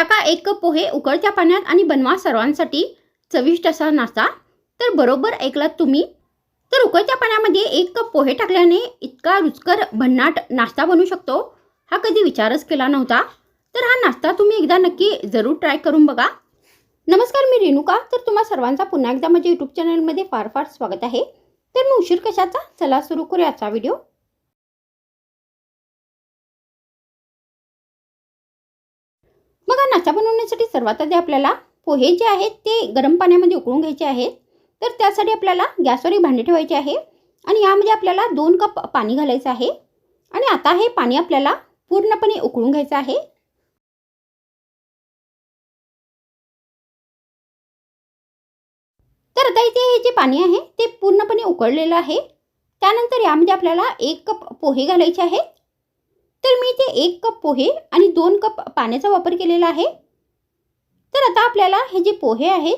टाका एक कप पोहे उकळत्या पाण्यात आणि बनवा सर्वांसाठी. चविष्ट असा नाश्ता. तर बरोबर ऐकलात तुम्ही. तर उकळत्या पाण्यामध्ये एक कप पोहे टाकल्याने इतका रुचकर भन्नाट नाश्ता बनू शकतो. हा कधी विचारच केला नव्हता. तर हा नाश्ता तुम्ही एकदा नक्की जरूर ट्राय करून बघा. नमस्कार मी रेणुका. तर तुम्हा सर्वांचा पुन्हा एकदा माझ्या यूट्यूब चॅनलमध्ये फार फार स्वागत आहे. तर मग उशीर कशाचा? चला सुरू करूया आजचा व्हिडिओ नाचा बनवण्यासाठी सर्वात आधी आपल्याला पोहे जे आहेत ते गरम पाण्यामध्ये उकळून घ्यायचे आहेत. तर त्यासाठी आपल्याला गॅसवर एक भांडे ठेवायचे आहे. आणि यामध्ये आपल्याला दोन कप पाणी घालायचं आहे. आणि आता हे पाणी आपल्याला पूर्णपणे उकळून घ्यायचं आहे. तर आता इथे हे जे पाणी आहे ते पूर्णपणे उकळलेलं आहे. त्यानंतर यामध्ये आपल्याला एक कप पोहे घालायचे आहेत. तर मी इथे एक कप पोहे आणि दोन कप पाण्याचा वापर केलेला आहे. तर आता आपल्याला हे जे पोहे आहेत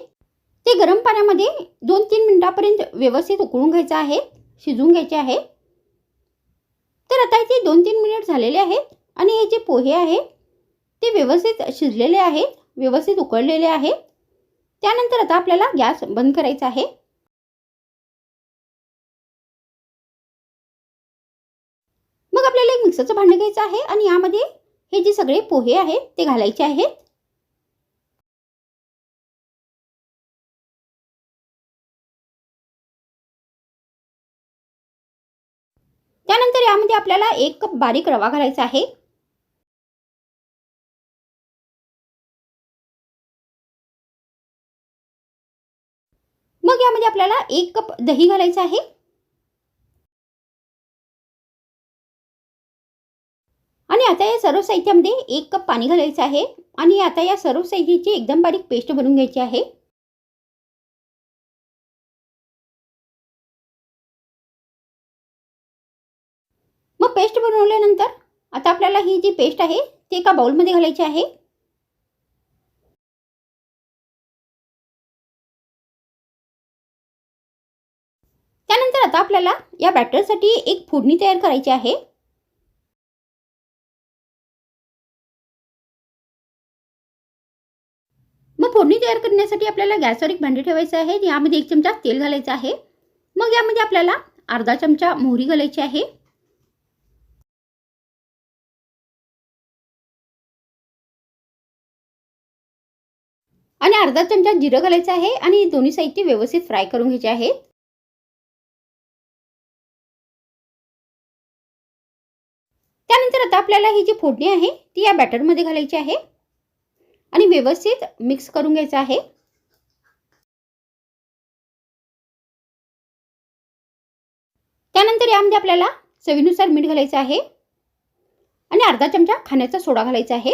ते गरम पाण्यामध्ये दोन तीन मिनटापर्यंत व्यवस्थित उकळून घ्यायचं आहे शिजवून घ्यायचे आहे. तर आता इथे दोन तीन मिनिट झालेले आहेत आणि हे जे पोहे आहे ते व्यवस्थित शिजलेले आहेत व्यवस्थित उकळलेले आहेत. त्यानंतर आता आपल्याला गॅस बंद करायचा आहे. मग आपल्याला एक मिक्सरचं भांडं घ्यायचं आहे आणि यामध्ये हे जे सगळे पोहे आहेत ते घालायचे आहेत. त्यानंतर यामध्ये आपल्याला एक कप बारीक रवा घालायचा आहे. मग यामध्ये आपल्याला एक कप दही घालायचं आहे. सर्व साहित्यामध्ये एक कप पाणी घालायचं आहे आणि आता या सर्व साहित्याची एकदम बारीक पेस्ट बनवून घ्यायची आहे. मग पेस्ट बनवल्यानंतर आता आपल्याला ही जी पेस्ट आहे ती एका बाउलमध्ये घालायची आहे. त्यानंतर आता आपल्याला या बॅटरसाठी एक फोडणी तयार करायची आहे. मग फोडणी तयार करण्यासाठी आपल्याला गॅसवर एक भांडे ठेवायचं आहे. यामध्ये एक चमचा तेल घालायचं आहे. मग यामध्ये आपल्याला अर्धा चमचा मोहरी घालायची आहे. आणि अर्धा चमचा जिरं घालायचं आहे आणि दोन्ही साईडचे व्यवस्थित फ्राय करून घ्यायचे आहेत. त्यानंतर आता आपल्याला ही जी फोडणी आहे ती या बॅटरमध्ये घालायची आहे. आणि व्यवस्थित मिक्स करून घ्यायचं आहे. त्यानंतर यामध्ये आपल्याला चवीनुसार मीठ घालायचं आहे. आणि अर्धा चमचा खाण्याचा सोडा घालायचा आहे.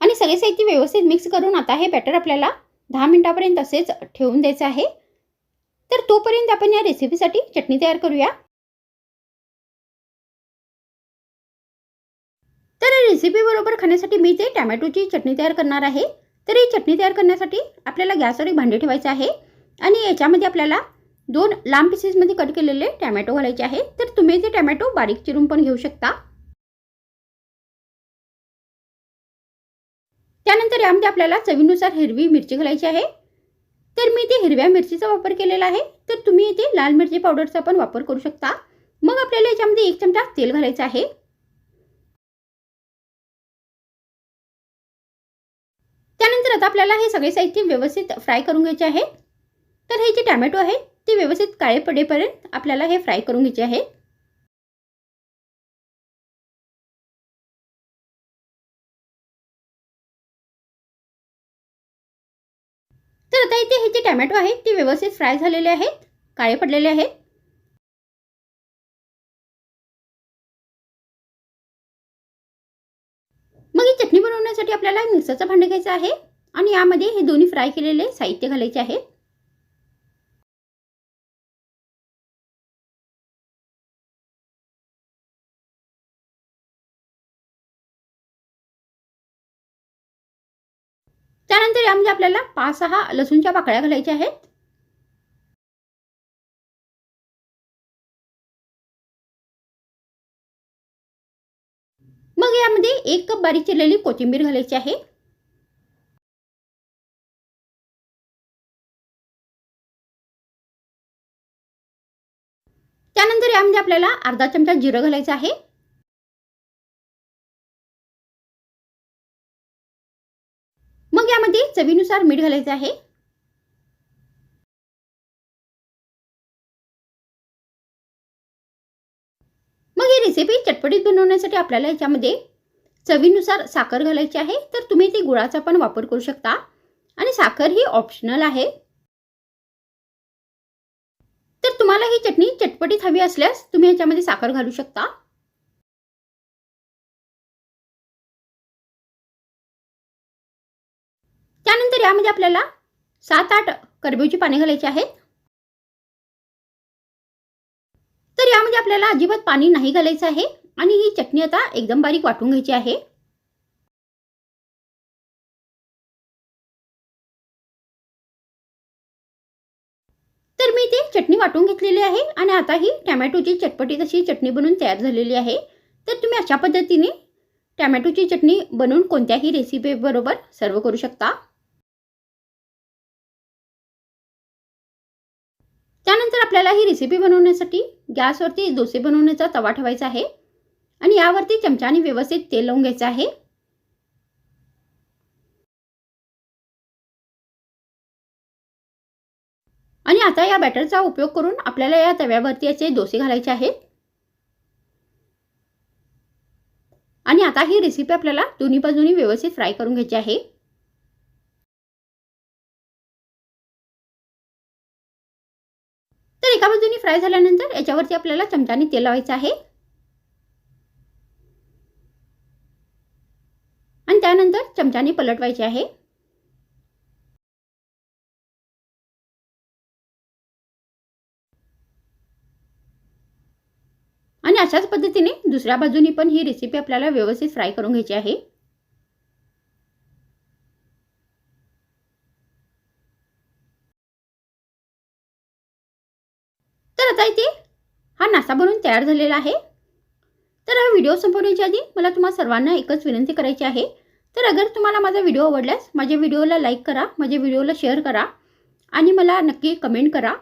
आणि सगळे साहित्य व्यवस्थित मिक्स करून आता हे बॅटर आपल्याला दहा मिनिटापर्यंत असेच ठेवून द्यायचं आहे. तर तोपर्यंत आपण या रेसिपीसाठी चटणी तयार करूया. रेसिपीबरोबर रेसिपी बरोबर खाण्यासाठी मी ते टॅमॅटोची चटणी तयार करणार आहे. तर ही चटणी तयार करण्यासाठी आपल्याला गॅसवर एक भांडे ठेवायचं आहे आणि याच्यामध्ये आपल्याला दोन लांब पीसेसमध्ये कट केलेले टॅमॅटो घालायचे आहे. तर तुम्ही ते टॅमॅटो बारीक चिरून पण घेऊ शकता. त्यानंतर यामध्ये आपल्याला चवीनुसार हिरवी मिरची घालायची आहे. तर मी इथे हिरव्या मिरचीचा वापर केलेला आहे. तर तुम्ही इथे लाल मिरची पावडरचा पण वापर करू शकता. मग आपल्याला याच्यामध्ये एक चमचा तेल घालायचं आहे. त्यानंतर आता आपल्याला हे सगळे साहित्य व्यवस्थित फ्राय करून घ्यायचे आहे. तर हे जे टॅमॅटो आहे ते व्यवस्थित काळे पडेपर्यंत आपल्याला हे फ्राय करून घ्यायचे आहे. तर आता इथे हे जे टॅमॅटो आहेत ते व्यवस्थित फ्राय झालेले आहेत काळे पडलेले आहेत. त्यासाठी आपल्याला मिक्सरचं भांडं घ्यायचं आहे आणि यामध्ये हे दोन्ही फ्राय केलेले साहित्य घालायचे आहे. त्यानंतर यामध्ये आपल्याला पाच सहा लसूणच्या पाकळ्या घालायच्या आहेत. मग यामध्ये एक कप बारीक चिरलेली कोथिंबीर घालायची आहे. त्यानंतर यामध्ये आपल्याला अर्धा चमचा जिरं घालायचं आहे. मग यामध्ये चवीनुसार मीठ घालायचं आहे. मग ही रेसिपी चटपटीत बनवण्यासाठी आपल्याला याच्यामध्ये चवीनुसार साखर घालायची आहे तर तुम्ही ते गुळाचा पण वापर करू शकता. आणि साखर ही ऑप्शनल आहे. तर तुम्हाला ही चटणी चटपटीत हवी असल्यास तुम्ही याच्यामध्ये साखर घालू शकता. त्यानंतर यामध्ये आपल्याला सात आठ करबीची पाने घालायची आहेत. तर यामध्ये आपल्याला अजिबात पाणी नाही घालायचं आहे. आणि ही चटणी आता एकदम बारीक वाटून घ्यायची आहे. तर मी ती चटणी वाटून घेतलेली आहे आणि आता ही टॅमॅटोची चटपटी तशी चटणी बनवून तयार झालेली आहे. तर तुम्ही अशा पद्धतीने टॅमॅटोची चटणी बनवून कोणत्याही रेसिपीबरोबर सर्व करू शकता. त्यानंतर आपल्याला ही रेसिपी बनवण्यासाठी गॅसवरती डोसे बनवण्याचा तवा ठेवायचा आहे. आणि यावरती चमच्याने व्यवस्थित तेल लावून घ्यायचं आहे. आणि आता या बॅटरचा उपयोग करून आपल्याला या तव्यावरती याचे डोसे घालायचे आहेत. आणि आता ही रेसिपी आपल्याला दोन्ही बाजूनी व्यवस्थित फ्राय करून घ्यायची आहे. तर एका बाजूनी फ्राय झाल्यानंतर याच्यावरती आपल्याला चमच्याने तेल लावायचं आहे. आणि त्यानंतर चमच्याने पलटवायचे आहे. आणि अशाच पद्धतीने दुसऱ्या बाजूनी पण ही रेसिपी आपल्याला व्यवस्थित फ्राय करून घ्यायची आहे. तर आता इथे हा नासा बनून तयार झालेला आहे. तर हा व्हिडिओ संपवण्याच्या आधी मला तुम्हा सर्वांना एकच विनंती करायची आहे. तर अगर तुम्हाला माझा व्हिडिओ आवडल्यास माझ्या व्हिडिओला लाईक करा माझ्या व्हिडिओला शेअर करा आणि मला नक्की कमेंट करा.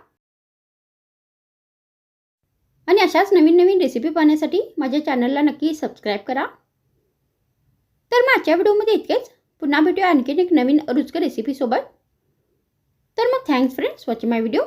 आणि अशाच नवीन नवीन रेसिपी पाहण्यासाठी माझ्या चॅनलला नक्की सबस्क्राईब करा. तर मग आजच्या व्हिडिओमध्ये इतकेच. पुन्हा भेटूया आणखीन एक नवीन रुचकर रेसिपीसोबत तर मग thanks friends watching my video